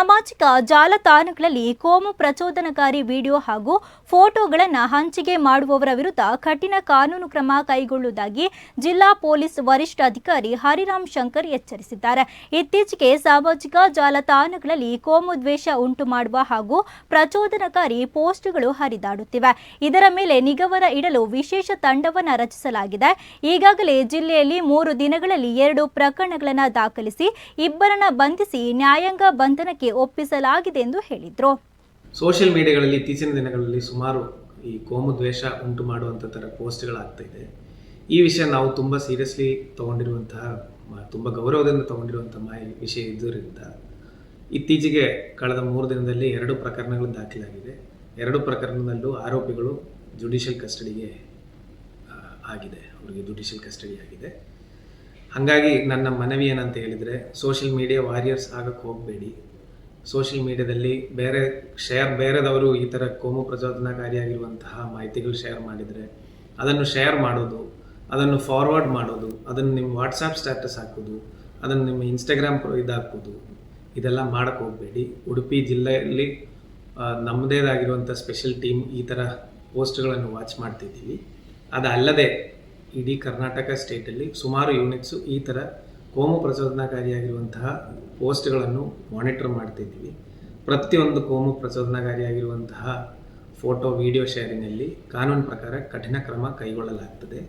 ಸಾಮಾಜಿಕ ಜಾಲತಾಣಗಳಲ್ಲಿ ಕೋಮು ಪ್ರಚೋದನಕಾರಿ ವಿಡಿಯೋ ಹಾಗೂ ಫೋಟೋಗಳನ್ನು ಹಂಚಿಕೆ ಮಾಡುವವರ ವಿರುದ್ಧ ಕಠಿಣ ಕಾನೂನು ಕ್ರಮ ಕೈಗೊಳ್ಳುವುದಾಗಿ ಜಿಲ್ಲಾ ಪೊಲೀಸ್ ವರಿಷ್ಠಾಧಿಕಾರಿ ಹರಿರಾಮ್ ಶಂಕರ್ ಎಚ್ಚರಿಸಿದ್ದಾರೆ. ಇತ್ತೀಚೆಗೆ ಸಾಮಾಜಿಕ ಜಾಲತಾಣಗಳಲ್ಲಿ ಕೋಮು ದ್ವೇಷ ಉಂಟು ಮಾಡುವ ಹಾಗೂ ಪ್ರಚೋದನಕಾರಿ ಪೋಸ್ಟ್ಗಳು ಹರಿದಾಡುತ್ತಿವೆ. ಇದರ ಮೇಲೆ ನಿಗವನ ಇಡಲು ವಿಶೇಷ ತಂಡವನ್ನು ರಚಿಸಲಾಗಿದೆ. ಈಗಾಗಲೇ ಜಿಲ್ಲೆಯಲ್ಲಿ ಮೂರು ದಿನಗಳಲ್ಲಿ ಎರಡು ಪ್ರಕರಣಗಳನ್ನು ದಾಖಲಿಸಿ, ಇಬ್ಬರನ್ನ ಬಂಧಿಸಿ ನ್ಯಾಯಾಂಗ ಬಂಧನಕ್ಕೆ ಒಪ್ಪಿಸಲಾಗಿದೆ ಎಂದು ಹೇಳಿದರು. ಸೋಷಿಯಲ್ ಮೀಡಿಯಾಗಳಲ್ಲಿ ಇತ್ತೀಚಿನ ದಿನಗಳಲ್ಲಿ ಸುಮಾರು ಈ ಕೋಮು ದ್ವೇಷ ಉಂಟು ಮಾಡುವಂಥ ಥರ ಪೋಸ್ಟ್ಗಳಾಗ್ತಾ ಇದೆ. ಈ ವಿಷಯ ನಾವು ತುಂಬ ಸೀರಿಯಸ್ಲಿ ತಗೊಂಡಿರುವಂತಹ ತುಂಬ ಗೌರವದಿಂದ ತೊಗೊಂಡಿರುವಂಥ ಮಾಹಿ ವಿಷಯ ಇದ್ದರಿಂದ ಇತ್ತೀಚೆಗೆ ಕಳೆದ ಮೂರು ದಿನದಲ್ಲಿ ಎರಡು ಪ್ರಕರಣಗಳು ದಾಖಲಾಗಿದೆ. ಎರಡು ಪ್ರಕರಣದಲ್ಲೂ ಆರೋಪಿಗಳು ಜುಡಿಷಿಯಲ್ ಕಸ್ಟಡಿಗೆ ಆಗಿದೆ. ಅವರಿಗೆ ಜುಡಿಷಿಯಲ್ ಕಸ್ಟಡಿ ಆಗಿದೆ. ಹಾಗಾಗಿ ನನ್ನ ಮನವಿ ಏನಂತ ಹೇಳಿದರೆ ಸೋಷಿಯಲ್ ಮೀಡಿಯಾ ವಾರಿಯರ್ಸ್ ಆಗಕ್ಕೆ ಹೋಗಬೇಡಿ. ಸೋಷಿಯಲ್ ಮೀಡಿಯಾದಲ್ಲಿ ಬೇರೆ ಶೇರ್ ಬೇರೆದವರು ಈ ಥರ ಕೋಮು ಪ್ರಚೋದನಾಕಾರಿಯಾಗಿರುವಂತಹ ಮಾಹಿತಿಗಳು ಶೇರ್ ಮಾಡಿದರೆ ಅದನ್ನು ಶೇರ್ ಮಾಡೋದು, ಅದನ್ನು ಫಾರ್ವರ್ಡ್ ಮಾಡೋದು, ಅದನ್ನು ನಿಮ್ಮ ವಾಟ್ಸಪ್ ಸ್ಟೇಟಸ್ ಹಾಕೋದು, ಅದನ್ನು ನಿಮ್ಮ ಇನ್ಸ್ಟಾಗ್ರಾಮ್ ಇದಾಕೋದು ಇದೆಲ್ಲ ಮಾಡೋಕ್ಕೆ ಹೋಗಬೇಡಿ. ಉಡುಪಿ ಜಿಲ್ಲೆಯಲ್ಲಿ ನಮ್ಮದೇದಾಗಿರುವಂಥ ಸ್ಪೆಷಲ್ ಟೀಮ್ ಈ ಥರ ಪೋಸ್ಟ್ಗಳನ್ನು ವಾಚ್ ಮಾಡ್ತಿದ್ದೀವಿ. ಅದಲ್ಲದೆ ಇಡೀ ಕರ್ನಾಟಕ ಸ್ಟೇಟಲ್ಲಿ ಸುಮಾರು ಯೂನಿಟ್ಸು ಈ ಥರ ಕೋಮು ಪ್ರಚೋದನಾಕಾರಿಯಾಗಿರುವಂತಹ ಪೋಸ್ಟ್ಗಳನ್ನು ಮಾನಿಟರ್ ಮಾಡ್ತಿದ್ದೀವಿ. ಪ್ರತಿಯೊಂದು ಕೋಮು ಪ್ರಚೋದನಾಕಾರಿಯಾಗಿರುವಂತಹ ಫೋಟೋ ವಿಡಿಯೋ ಶೇರಿನಲ್ಲಿ ಕಾನೂನು ಪ್ರಕಾರ ಕಠಿಣ ಕ್ರಮ ಕೈಗೊಳ್ಳಲಾಗ್ತದೆ.